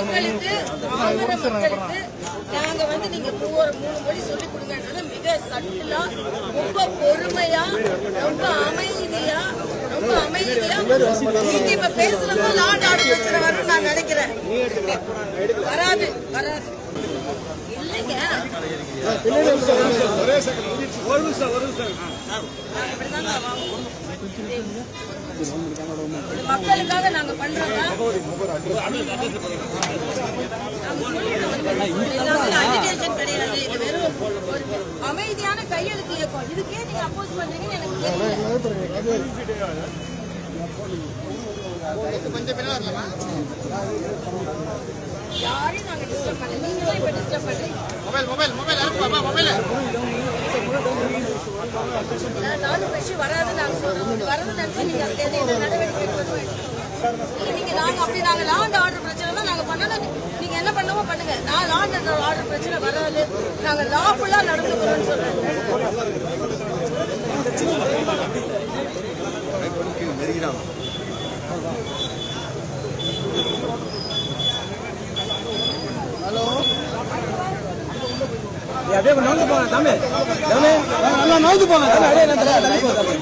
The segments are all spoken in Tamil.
மக்களுக்கு பாமர மக்களுக்கு நாங்க வந்து நீங்க மூணு மூணு மொழி சொல்லி கொடுங்கன்றத மிக சட்டிலா ரொம்ப பொறுமையா ரொம்ப அமைதியா ரொம்ப அமைதியா நீங்க இப்ப பேசுறப்போ லாண்ட் ஆர்டர் வரும்னு நான் நினைக்கிறேன். வராது வராது. இல்லைங்க. நாங்க இப்படிதாங்க வாங்குவோம். இது மக்களுக்காக நாங்க கிடையாது இது வெறும் அமைதியான கையெழுத்து இயக்கம் இதுக்கே நீங்க அப்போஸ் பண்றீங்கன்னு எனக்கு தெரியல யாரையும் நாங்க டிஸ்டர்ப் பண்ணல இப்ப டிஸ்டர்ப் பண்றீங்க நாலு விஷயம் வராது நாங்கள் சொல்றோம். வரது நினைச்சு நீங்க என்ன நடவடிக்கை எடுக்கணும் நீங்க நாங்க அப்படி நாங்க லாண்ட் ஆர்டர் பிரச்சனை தான் நாங்க பண்ணணும். நீங்க என்ன பண்ணவோ பண்ணுங்க. நான் லாண்ட் ஆர்டர் பிரச்சனை வராது. நாங்க லாஃபுல்லா நடந்துக்கிறோம்னு சொல்றேன். ஏய், அப்படியே நகர்ந்து போங்க தம்பி. தம்பி நல்லா நகர்ந்து போங்க தம்பி. அப்படியே நான் தள்ளி போ தம்பி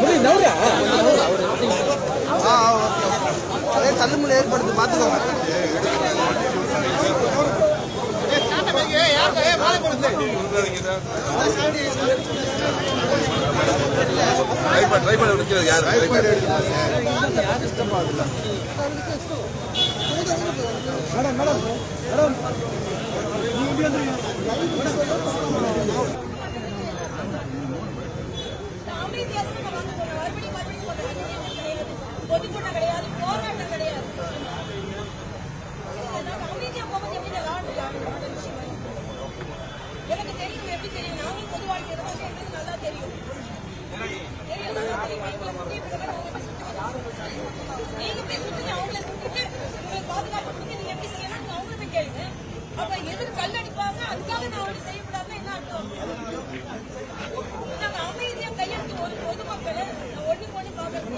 முடியும் நவுறியா அதே தள்ளுமுறை ஏற்படுத்தி பார்த்துக்கோங்க. Madam madam madam. மறுபடியும் மறுபடியும் சொல்றேன். அநியாயம் கிடையாது. பொதுக்கூட்டம் கிடையாது. போராட்டம் கிடையாது. அமைதியா போகும்போது எப்படி எனக்கு தெரியும் எப்படி தெரியும் நானும் பொது வாழ்க்கையில வந்து நல்லா தெரியும் தெரியும், நல்லா தெரியும். எப்படி நீங்க எப்படி சுத்துறீங்க? அவங்கள சுத்திட்டு உங்களை பாதுகாப்பு நீங்க எப்படி செய்யணும் அவங்கள போய் கேளுங்க. அப்ப எதிர் அதுக்காக நான் அப்படி செய்யக்கூடாதுன்னா என்ன அர்த்தம் நாங்க அமைதியா கையெழுத்து ஒரு பொதுமக்களை நான் ஒண்ணுக்கு ஒண்ணு பாக்குறது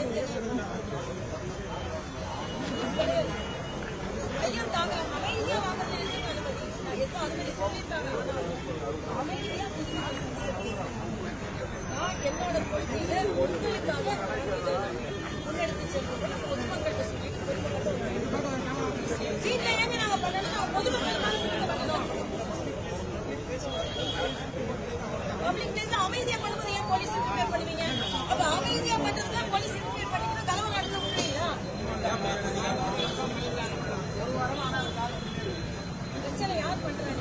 கிடையாது கையெழுத்தாங்க அமைதியா வாங்குறது எதுக்கு அனுமதி நான் எதுவும் அனுமதி சொல்லியிருக்காங்க ஆனா அமைதியா நீங்க நான் என்னோட கொள்கையில பொதுக்களுக்காக முன்னெடுத்து செல்வது பொதுமக்கள்கிட்ட சொல்லிட்டு பொதுமக்கள் சீட்ல ஏங்க நாங்க பண்ணணும் நாங்க பொதுமக்களுக்காக பண்ணணும் பப்ளிக் பிளேஸ்ல அமைதியா பண்ணும்போது ஏன் போலீஸ் இன்டர்ஃபியர் பண்ணுவீங்க அப்ப அமைதியா பண்றதுல போலீஸ் இன்டர்ஃபியர் பண்ணீங்கன்னா கலவரம் நடந்து விட்டுறீங்களா பிரச்சனை யார் பண்றாங்க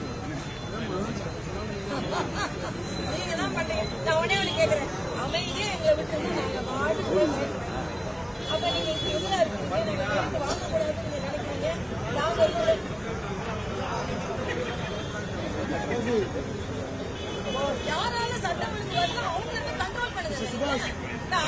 நீங்க தான் பண்றீங்க நான் உடனே ஒண்ணு கேக்குறேன் அமைதியா எங்களை விட்டு நாங்க வாடி போய் அப்ப நீங்க இப்ப எதுல இருக்கீங்க நாங்க வாங்கக்கூடாதுன்னு நீங்க நினைக்கிறீங்க நாங்க இருக்கோம் யாரால சட்டம் ஒழுங்கு வருதோ அவங்க வந்து கண்ட்ரோல் பண்ணுங்க நான்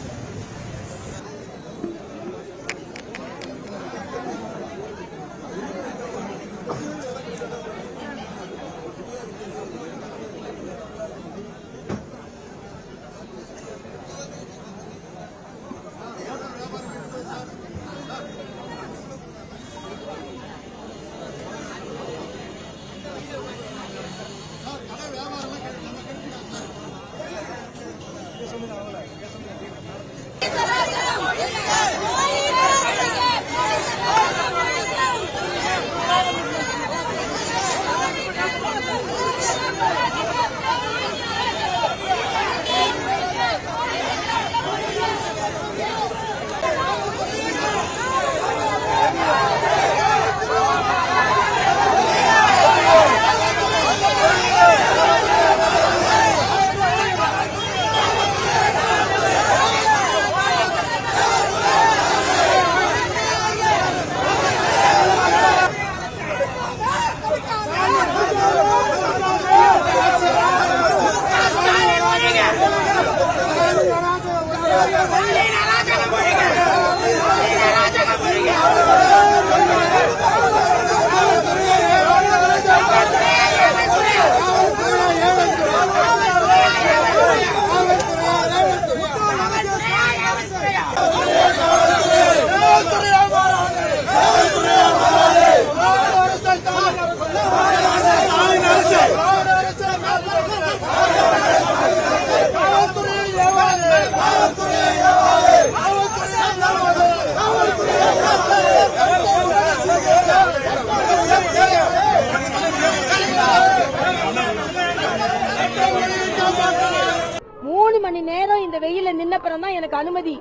அப்புறம் தான் எனக்கு அனுமதி.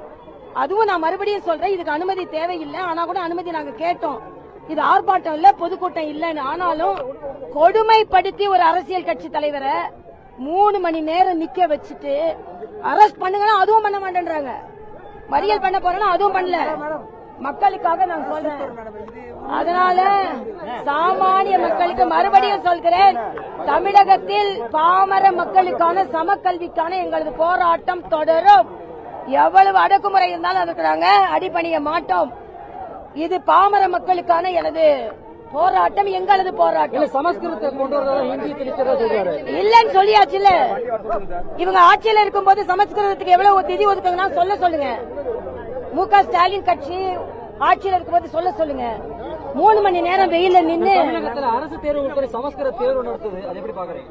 அதுவும் நான் மறுபடியும் சொல்றேன் இதுக்கு அனுமதி தேவையில்லை. ஆனா கூட அனுமதி நாங்க கேட்டோம். இது ஆர்ப்பாட்டம் இல்ல பொதுக்கூட்டம் இல்லைன்னு. ஆனாலும் கொடுமைப்படுத்தி ஒரு அரசியல் கட்சி தலைவரை மூணு மணி நேரம் நிக்க வச்சுட்டு அரெஸ்ட் பண்ணுங்கன்னா அதுவும் பண்ண மாட்டேன்றாங்க. மறியல் பண்ண போறேன்னா அதுவும் பண்ணல. மக்களுக்காக நான் சொல்றேன். அதனால சாமானிய மக்களுக்கு மறுபடியும் சொல்கிறேன் தமிழகத்தில் பாமர மக்களுக்கான சமக்கல்விக்கான எங்களது போராட்டம் தொடரும். எவ்வளவு அடக்குமுறை இருந்தாலும் அதுக்கு நாங்க அடிபணிய மாட்டோம். இது பாமர மக்களுக்கான எனது போராட்டம் எங்களது போராட்டம். சமஸ்கிருதத்தை கொண்டு சொல்றாரு. இல்லன்னு சொல்லியாச்சுல்ல இவங்க ஆட்சியில இருக்கும்போது சமஸ்கிருதத்துக்கு எவ்வளவு நிதி ஒதுக்குங்கன்னா சொல்ல சொல்லுங்க. மு க ஸ்டாலின் கட்சி ஆட்சியில இருக்கும்போது சொல்ல சொல்லுங்க. மூணு மணி நேரம் வெயில நின்னு தமிழகத்துல அரசு தேர்வு சமஸ்கிருத தேர்வு நடத்துது. அது எப்படி பாக்குறீங்க?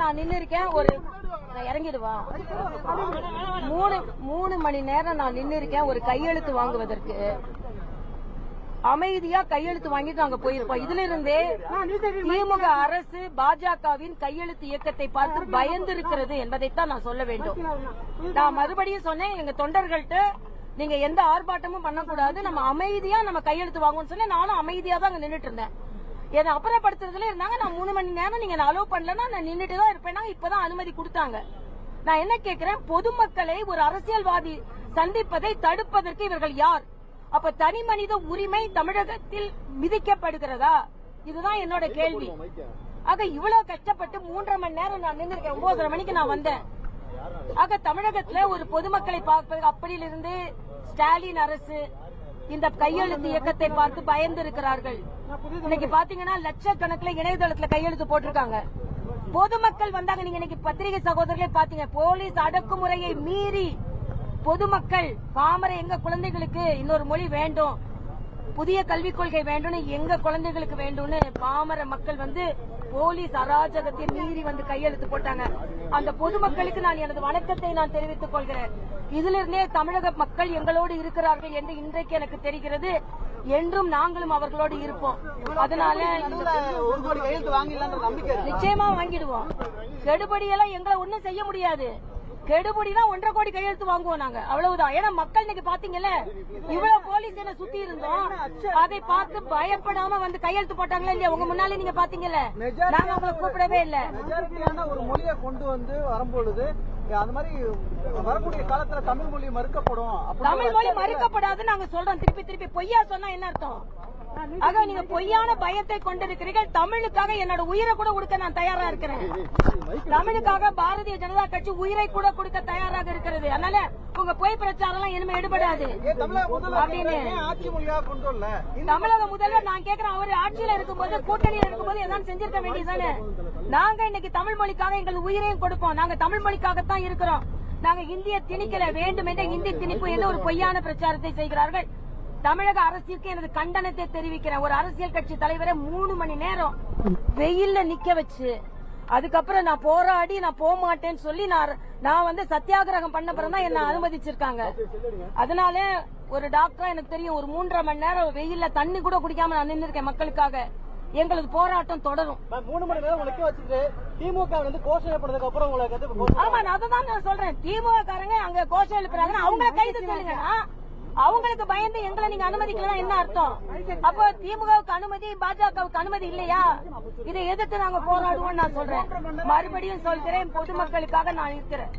நான் நின்னு இருக்கேன் ஒரு இறங்கிடுவான் மூணு மூணு மணி நேரம் நான் நின்னு இருக்கேன் ஒரு கையெழுத்து வாங்குவதற்கு. அமைதியா கையெழுத்து வாங்கிட்டு நாங்க போயிருப்போம் இதுல இருந்தே திமுக அரசு பாஜகவின் கையெழுத்து இயக்கத்தை பார்த்து பயந்து இருக்கிறது என்பதைத்தான் நான் சொல்ல வேண்டும். நான் மறுபடியும் சொன்னேன் எங்க தொண்டர்கள்ட்ட நீங்க எந்த ஆர்ப்பாட்டமும் பண்ணக்கூடாது. நம்ம அமைதியா நம்ம கையெழுத்து வாங்குவோம்னு சொன்னேன். நானும் அமைதியா தான் அங்க நின்னுட்டு இருந்தேன். என்னை அப்புறப்படுத்துறதுல இருந்தாங்க. நான் மூணு மணி நேரம் நீங்க அலோவ் பண்ணலன்னா நான் நின்னுட்டு தான் இருப்பேன்னா இப்பதான் அனுமதி கொடுத்தாங்க. நான் என்ன கேக்குறேன்? பொதுமக்களை ஒரு அரசியல்வாதி சந்திப்பதை தடுப்பதற்கு இவர்கள் யார்? அப்ப தனி மனித உரிமை தமிழகத்தில் மிதிக்கப்படுகிறதா? இதுதான் என்னோட கேள்வி. ஆக இவ்வளவு கஷ்டப்பட்டு மூன்றரை மணி நேரம் நான் நின்றுருக்கேன். ஒன்பதரை மணிக்கு நான் வந்தேன். ஆக தமிழகத்துல ஒரு பொதுமக்களை பார்ப்பது அப்படியிலிருந்து ஸ்டாலின் அரசு இந்த கையெழுத்து இயக்கத்தை பார்த்து பயந்து இருக்கிறார்கள். இன்னைக்கு பாத்தீங்கன்னா லட்சக்கணக்கில் இணையதளத்துல கையெழுத்து போட்டிருக்காங்க. பொதுமக்கள் வந்தாங்க. நீங்க இன்னைக்கு பத்திரிகை சகோதரர்களே பாத்தீங்க. போலீஸ் அடக்குமுறையை மீறி பொதுமக்கள் பாமர எங்க குழந்தைகளுக்கு இன்னொரு மொழி வேண்டும்? புதிய கல்விக் கொள்கை வேண்டும்னு எங்க குழந்தைகளுக்கு வேண்டும்னு பாமர மக்கள் வந்து போலீஸ் அராஜகத்தை மீறி வந்து கையெழுத்து போட்டாங்க. அந்த பொதுமக்களுக்கு நான் எனது வணக்கத்தை நான் தெரிவித்துக் கொள்கிறேன். இதிலிருந்தே தமிழக மக்கள் எங்களோடு இருக்கிறார்கள் என்று இன்றைக்கு எனக்கு தெரிகிறது. என்றும் நாங்களும் அவர்களோடு இருப்போம். அதனால. நிச்சயமா வாங்கிடுவோம். கெடுபடியெல்லாம் எங்களை ஒண்ணும் செய்ய முடியாது. கெடுபடினா ஒன்றரை கோடி கையெழுத்து வாங்குவோம் நாங்க. அவ்வளவுதான். ஏன்னா மக்கள் இன்னைக்கு பாத்தீங்கல்ல இவ்வளவு போலீஸ் என்ன சுத்தி இருந்தோம். அதை பார்த்து பயப்படாம வந்து கையெழுத்து போட்டாங்களா இல்லையா? உங்க முன்னாலே நீங்க பாத்தீங்கல்ல. நாங்க அவங்களை கூப்பிடவே இல்ல. ஒரு மொழியை கொண்டு வந்து வரும்பொழுது அந்த மாதிரி வரக்கூடிய காலத்துல தமிழ் மொழி மறுக்கப்படும் தமிழ் மொழி மறுக்கப்படாது நாங்க சொல்றோம். திருப்பி திருப்பி பொய்யா சொன்னா என்ன அர்த்தம்? ஆக நீங்க பொய்யான பயத்தை கொண்டிருக்கிறீர்கள். தமிழுக்காக என்னோட உயிரை கூட கொடுக்க நான் தயாரா இருக்கிறேன். தமிழுக்காக பாரதிய ஜனதா கட்சி உயிரை கூட கொடுக்க தயாராக இருக்கிறது. அதனால உங்க பொய் பிரச்சாரம் எல்லாம் இனிமே எடுபடாது. ஏன் தமிழக முதல்வர் நான் கேக்குறேன் அவர் ஆட்சியில இருக்கும்போது கூட்டணியில இருக்கும்போது எதாவது செஞ்சிருக்க வேண்டியதானே நாங்க இன்னைக்கு தமிழ் மொழிக்காக எங்கள் உயிரையும் கொடுப்போம். நாங்க தமிழ் மொழிக்காகத்தான் இருக்கிறோம். நாங்க இந்திய திணிக்கல வேண்டும் என்ற இந்தி திணிப்பு என்ற ஒரு பொய்யான பிரச்சாரத்தை செய்கிறார்கள். தமிழக அரசிற்கு எனது கண்டனத்தை தெரிவிக்கிறேன். ஒரு அரசியல் கட்சி தலைவரை மூணு மணி நேரம் வெயில்ல நிக்க வச்சு அதுக்கப்புறம் நான் போராடி நான் போக மாட்டேன்னு சொல்லி நான் நான் வந்து சத்தியாகிரகம் பண்ண பிறகு தான் என்ன அனுமதிச்சிருக்காங்க. அதனால ஒரு டாக்டரா எனக்கு தெரியும் ஒரு மூன்றரை மணி நேரம் வெயில்ல தண்ணி கூட குடிக்காம நான் நின்று இருக்கேன் மக்களுக்காக. எங்களது போராட்டம் தொடரும். மூணு மணி நேரம் உனக்கு வச்சுட்டு திமுக வந்து கோஷம் பண்ணதுக்கு அப்புறம் உங்களுக்கு ஆமா நான் அதுதான் நான் சொல்றேன். திமுக காரங்க அங்க கோஷம் எழுப்புறாங்கன்னா அவங்கள கைது சொல்லுங்கன்னா அவங்களுக்கு பயந்து எங்களை நீங்க அனுமதிக்கலாம் என்ன அர்த்தம்? அப்போ திமுகவுக்கு அனுமதி பாஜகவுக்கு அனுமதி இல்லையா? இதை எதிர்த்து நாங்க போராடுவோம் நான் சொல்றேன். மறுபடியும் சொல்கிறேன் பொதுமக்களுக்காக நான் இருக்கிறேன்.